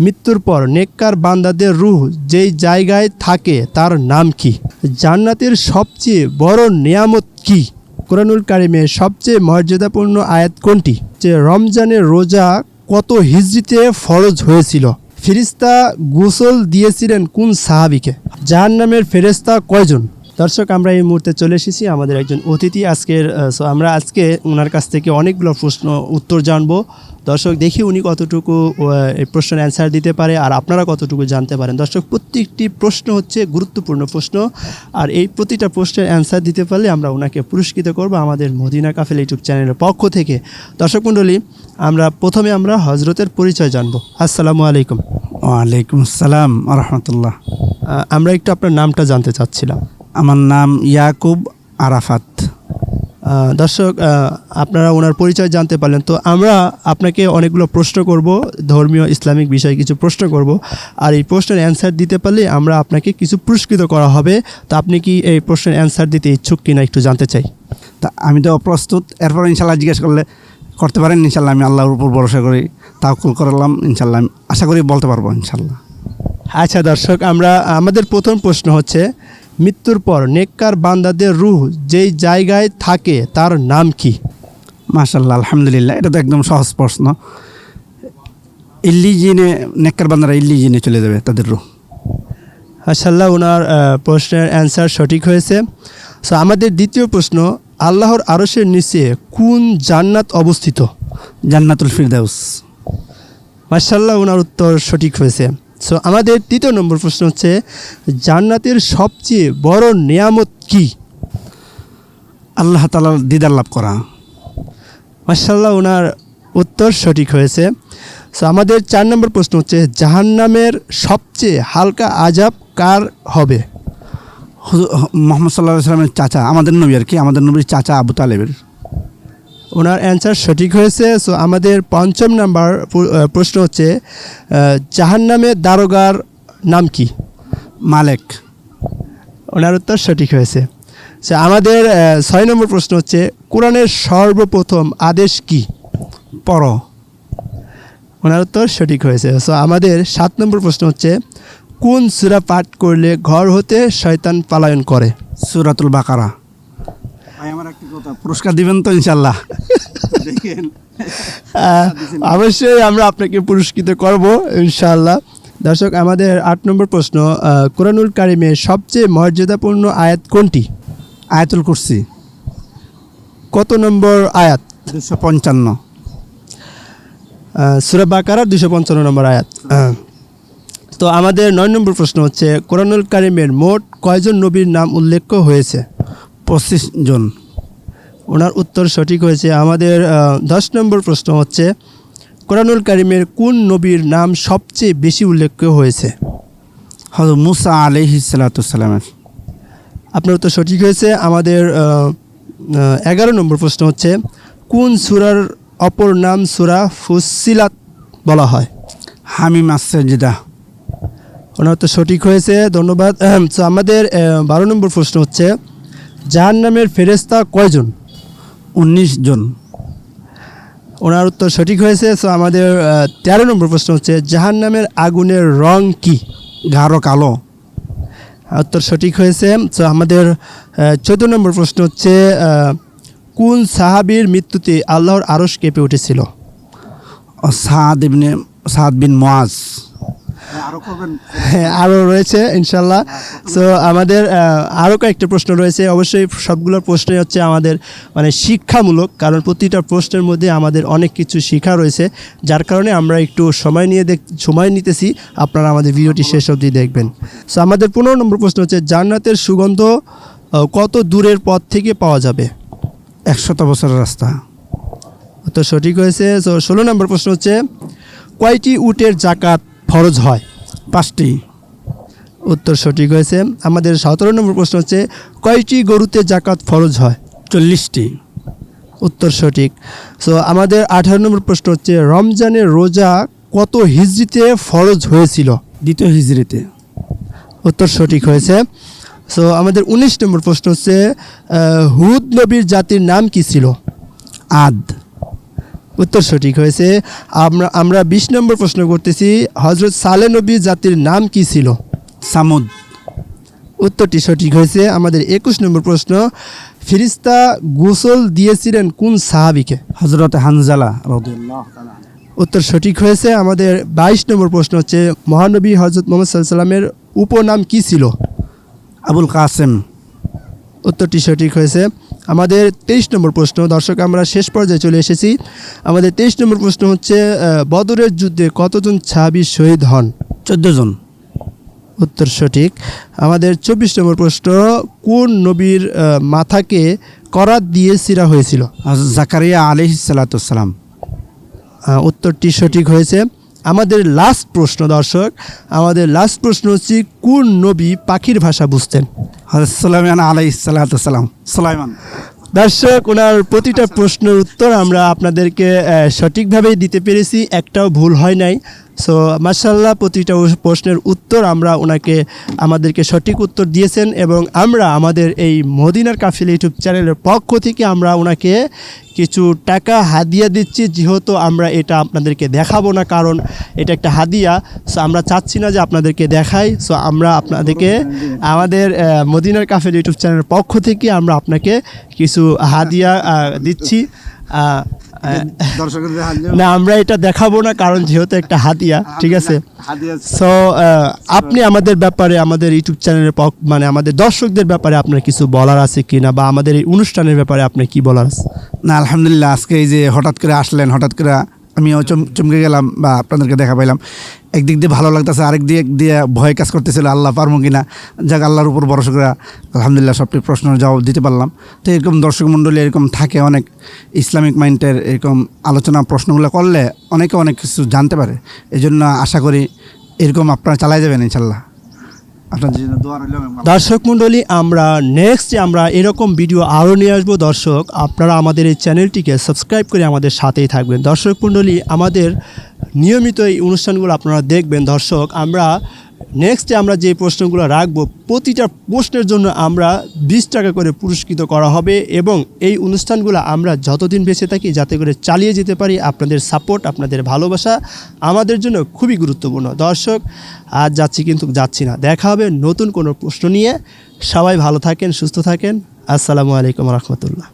মৃত্যুর পর নেককার বান্দাদের রুহ যেই জায়গায় থাকে, তার নাম কি? জান্নাতের সবচেয়ে বড় নিয়ামত কি? কোরআনুল কারিমের সবচেয়ে মর্যাদাপূর্ণ আয়াত কোনটি? যে রমজানের রোজা কত হিজড়িতে ফরজ হয়েছিল? ফিরিস্তা গোসল দিয়েছিলেন কোন সাহাবিকে? যার নামের ফেরেস্তা কয়জন? দর্শক আমরা এই মুহূর্তে চলে এসেছি আমাদের একজন অতিথি আজকের so আমরা আজকে ওনার কাছ থেকে অনেকগুলো প্রশ্ন উত্তর জানব। দর্শক দেখি উনি কতটুকু এই প্রশ্নের অ্যান্সার দিতে পারে আর আপনারা কতটুকু জানতে পারেন। দর্শক প্রত্যেকটি প্রশ্ন হচ্ছে গুরুত্বপূর্ণ প্রশ্ন আর এই প্রতিটা প্রশ্নের অ্যান্সার দিতে পারলে আমরা ওনাকে পুরস্কৃত করব আমাদের মদিনা কাফেল ইউটিউব চ্যানেলের পক্ষ থেকে। দর্শক মণ্ডলী আমরা প্রথমে আমরা হজরতের পরিচয় জানব। আসসালামু আলাইকুম। ওয়ালাইকুম আসসালাম রহমতুল্লাহ। আমরা একটু আপনার নামটা জানতে চাচ্ছিলাম। আমার নাম ইয়াকুব আরাফাত। দর্শক আপনারা ওনার পরিচয় জানতে পারলেন। তো আমরা আপনাকে অনেকগুলো প্রশ্ন করব ধর্মীয় ইসলামিক বিষয়ে কিছু প্রশ্ন করব। আর এই প্রশ্নের অ্যান্সার দিতে পারলে আমরা আপনাকে কিছু পুরস্কৃত করা হবে। তো আপনি কি এই প্রশ্নের অ্যান্সার দিতে ইচ্ছুক কিনা একটু জানতে চাই। তা আমি তো প্রস্তুত। এরপর ইনশাল্লাহ জিজ্ঞেস করলে করতে পারেন। ইনশাল্লাহ আমি আল্লাহর উপর ভরসা করি তাওকুল করলাম। ইনশাল্লাহ আমি আশা করি বলতে পারব ইনশাল্লাহ আচ্ছা দর্শক আমরা আমাদের প্রথম প্রশ্ন হচ্ছে মৃত্যুর পর নেককার বান্দাদের রুহ যেই জায়গায় থাকে তার নাম কি? মাশাল্লাহ আলহামদুলিল্লাহ এটা তো একদম সহজ প্রশ্ন। ইল্লি জিনে নেককার বান্দারা ইল্লি জিনে চলে যাবে তাদের রুহ। মাশাল্লাহ ওনার প্রশ্নের অ্যান্সার সঠিক হয়েছে। সো আমাদের দ্বিতীয় প্রশ্ন আল্লাহর আরশের নিচে কোন জান্নাত অবস্থিত? জান্নাতুল ফিরদাউস। মাশাল্লাহ ওনার উত্তর সঠিক হয়েছে। সো আমাদের তৃতীয় নম্বর প্রশ্ন হচ্ছে জান্নাতের সবচেয়ে বড় নিয়ামত কি? আল্লাহ তালার দিদার লাভ করা। মাশাল্লাহ ওনার উত্তর সঠিক হয়েছে। সো আমাদের চার নম্বর প্রশ্ন হচ্ছে জাহান্নামের সবচেয়ে হালকা আজাব কার হবে? মোহাম্মদ সাল্লাহ সাল্লামের চাচা আমাদের নবী আর কি আমাদের নবীর চাচা আবু তালেবের। ওনার অ্যান্সার সঠিক হয়েছে। সো আমাদের পঞ্চম নাম্বার প্রশ্ন হচ্ছে আহ, জাহান্নামের দারোগার নাম কি? মালেক। ওনার উত্তর সঠিক হয়েছে। সো আমাদের ছয় নম্বর প্রশ্ন হচ্ছে কোরআনের সর্বপ্রথম আদেশ কি? পর ওনার উত্তর সঠিক হয়েছে। সো আমাদের সাত নম্বর প্রশ্ন হচ্ছে কোন সুরা পাঠ করলে ঘর হতে শয়তান পালায়ন করে? সুরাতুল বাকারা। ভাই আমার একটি কথা পুরস্কার দিবেন তো ইনশাল্লাহ। দেখেন। অবশ্যই আমরা আপনাকে পুরস্কৃত করব ইনশাআল্লাহ দর্শক আমাদের আট নম্বর প্রশ্ন কোরআনুল কারিমের সবচেয়ে মর্যাদাপূর্ণ আয়াত কোনটি? আয়াতুল কুরসি। কত নম্বর আয়াত? দুশো পঞ্চান্ন। সুরা বাকারার দুশো পঞ্চান্ন নম্বর আয়াত। তো আমাদের নয় নম্বর প্রশ্ন হচ্ছে কোরআনুল কারিমের মোট কয়জন নবীর নাম উল্লেখ হয়েছে? পঁচিশ জন। ওনার উত্তর সঠিক হয়েছে। আমাদের দশ নম্বর প্রশ্ন হচ্ছে কোরআনুল কারিমের কোন নবীর নাম সবচেয়ে বেশি উল্লেখ হয়েছে? হজরত মুসা আলহি সালাতামের আপনার উত্তর সঠিক হয়েছে। আমাদের এগারো নম্বর প্রশ্ন হচ্ছে কোন সুরার অপর নাম সুরা ফুসিলাত বলা হয়? হামিম আসজিদা ওনার তো সঠিক হয়েছে। ধন্যবাদ। তো আমাদের বারো নম্বর প্রশ্ন হচ্ছে জাহান নামের ফেরেস্তা কয়জন? উনিশ জন। ওনার উত্তর সঠিক হয়েছে সো আমাদের তেরো নম্বর প্রশ্ন হচ্ছে জাহান নামের আগুনের রং কি? গাঢ় কালো। উত্তর সঠিক হয়েছে সো আমাদের চোদ্দ নম্বর প্রশ্ন হচ্ছে কোন সাহাবীর মৃত্যুতে আল্লাহর আরশ কেঁপে উঠেছিল? সাদ ইবনে সাদ বিন মোয়াজ হ্যাঁ আরও রয়েছে ইনশাল্লাহ। সো আমাদের আহ, আরও কয়েকটা প্রশ্ন রয়েছে। অবশ্যই সবগুলো প্রশ্নই হচ্ছে আমাদের মানে শিক্ষামূলক কারণ প্রতিটা প্রশ্নের মধ্যে আমাদের অনেক কিছু শেখা রয়েছে যার কারণে আমরা একটু সময় নিয়ে দেখ সময় নিতেছি। আপনারা আমাদের ভিডিওটি শেষ অবধি দেখবেন। সো আমাদের পনেরো নম্বর প্রশ্ন হচ্ছে জান্নাতের সুগন্ধ কত দূরের পথ থেকে পাওয়া যাবে? একশত বছরের রাস্তা। তো সঠিক হয়েছে। তো ষোলো নম্বর প্রশ্ন হচ্ছে কয়টি উটের জাকাত ফরজ হয়। পাঁচটি। উত্তর সঠিক হয়েছে। আমাদের সতেরো নম্বর প্রশ্ন হচ্ছে কয়টি গরুতে জাকাত ফরজ হয়? চল্লিশটি। উত্তর সঠিক। সো আমাদের আঠারো নম্বর প্রশ্ন হচ্ছে রমজানের রোজা কত হিজড়িতে ফরজ হয়েছিল? দ্বিতীয় হিজড়িতে। উত্তর সঠিক হয়েছে। সো আমাদের উনিশ নম্বর প্রশ্ন হচ্ছে হুদ নবীর জাতির নাম কি ছিল? আদ। উত্তর সঠিক হয়েছে। আমরা আমরা বিশ নম্বর প্রশ্ন করতেছি হজরত সালে নবী জাতির নাম কি ছিল? সামুদ। উত্তরটি সঠিক হয়েছে। আমাদের একুশ নম্বর প্রশ্ন ফিরিস্তা গোসল দিয়েছিলেন কোন সাহাবিকে? হজরত হানজালা উত্তর সঠিক হয়েছে। আমাদের বাইশ নম্বর প্রশ্ন হচ্ছে মহানবী হজরত মোহাম্মদ সাল্লামের উপনাম কি ছিল? আবুল কাসেম। উত্তরটি সঠিক হয়েছে। আমাদের তেইশ নম্বর প্রশ্ন। দর্শক আমরা শেষ পর্যায়ে চলে এসেছি। আমাদের তেইশ নম্বর প্রশ্ন হচ্ছে বদরের যুদ্ধে কতজন ছাবি শহীদ হন? চোদ্দ জন। উত্তর সঠিক। আমাদের চব্বিশ নম্বর প্রশ্ন কোন নবীর মাথাকে করাত দিয়ে সিরা হয়েছিল? জাকারিয়া আলি সালাতাম উত্তরটি সঠিক হয়েছে। আমাদের লাস্ট প্রশ্ন দর্শক আমাদের লাস্ট প্রশ্ন হচ্ছে কোন নবী পাখির ভাষা বুঝতেন? সুলাইমান আলাই সালাম। সুলাইমান। দর্শক, ওনার প্রতিটা প্রশ্নের উত্তর আমরা আপনাদেরকে সঠিকভাবেই দিতে পেরেছি। একটাও ভুল হয় নাই। সো মার্শাল্লাহ প্রতিটা প্রশ্নের উত্তর আমরা ওনাকে আমাদেরকে সঠিক উত্তর দিয়েছেন এবং আমরা আমাদের এই মদিনার কাফিল ইউটিউব চ্যানেলের পক্ষ থেকে আমরা ওনাকে কিছু টাকা হাদিয়া দিচ্ছি, যেহেতু আমরা এটা আপনাদেরকে দেখাবো না, কারণ এটা একটা হাদিয়া। সো আমরা চাচ্ছি না যে আপনাদেরকে দেখাই। সো আমরা আপনাদেরকে, আমাদের মদিনার কাফের ইউটিউব চ্যানেলের পক্ষ থেকে আমরা আপনাকে কিছু হাদিয়া দিচ্ছি। না আমরা এটা দেখাবো না কারণ যেহেতু একটা হাতিয়া ঠিক আছে? সো আপনি আমাদের ব্যাপারে আমাদের ইউটিউব চ্যানেলের মানে আমাদের দর্শকদের ব্যাপারে আপনার কিছু বলার আছে কি না বা আমাদের এই অনুষ্ঠানের ব্যাপারে আপনার কি বলার আছে? না আলহামদুলিল্লাহ আজকে এই যে হঠাৎ করে আসলেন হঠাৎ করে আমিও চম চমকে গেলাম বা আপনাদেরকে দেখা পাইলাম। একদিক দিয়ে ভালো লাগতেছে, আরেক দিক দিয়ে ভয় কাজ করতেছিল, আল্লাহ পারব কিনা। যাক, আল্লাহর উপর ভরসা করে আলহামদুলিল্লাহ সবটি প্রশ্নের জবাব দিতে পারলাম। তো এরকম দর্শক মণ্ডলী এরকম থাকে অনেক ইসলামিক মাইন্ডের এরকম আলোচনা প্রশ্নগুলো করলে অনেকে অনেক কিছু জানতে পারে। এই জন্য আশা করি এরকম আপনারা চালাই যাবেন ইনশাল্লাহ। দর্শক মণ্ডলী, আমরা নেক্সট আমরা এরকম ভিডিও আরও নিয়ে আসব, দর্শক, আপনারা আমাদের এই চ্যানেলটিকে সাবস্ক্রাইব করে আমাদের সাথেই থাকবেন। দর্শক মণ্ডলী, আমাদের নিয়মিত এই অনুষ্ঠানগুলো আপনারা দেখবেন, দর্শক। আমরা নেক্সটে আমরা যে প্রশ্নগুলো রাখব, প্রতিটা প্রশ্নের জন্য আমরা বিশ টাকা করে পুরস্কৃত করা হবে এবং এই অনুষ্ঠানগুলো আমরা যতদিন বেঁচে থাকি যাতে করে চালিয়ে যেতে পারি আপনাদের সাপোর্ট আপনাদের ভালোবাসা আমাদের জন্য খুবই গুরুত্বপূর্ণ। দর্শক, আজ যাচ্ছি কিন্তু যাচ্ছি না। দেখা হবে নতুন কোনো প্রশ্ন নিয়ে। সবাই ভালো থাকেন, সুস্থ থাকেন। আসসালামু আলাইকুম রহমতুল্লাহ।